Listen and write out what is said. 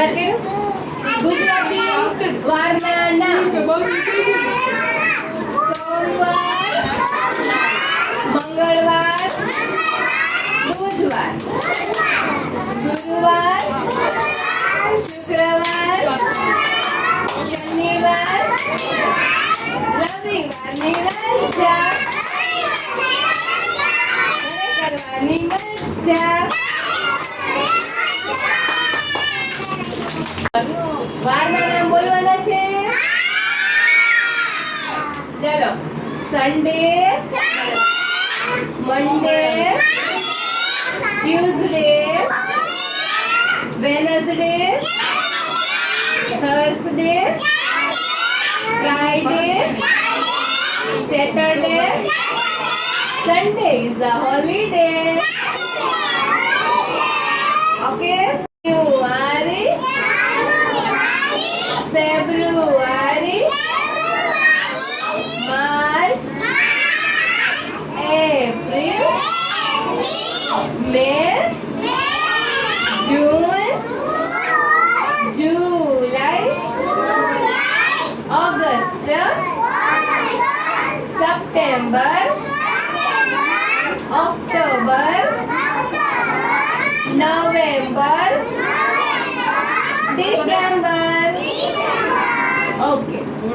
ઉચ્ચાર કર્યો વારના મંગળવાર બુધવાર ગુરુવાર શુક્રવાર શનિવાર રવિવારની રજા કરવાની મજા વારના નામ બોલવાના છે ચલો Sunday Monday Tuesday Wednesday Thursday Friday Saturday Sunday is a holiday February, March, April, May, June, July, August, September, October. Okay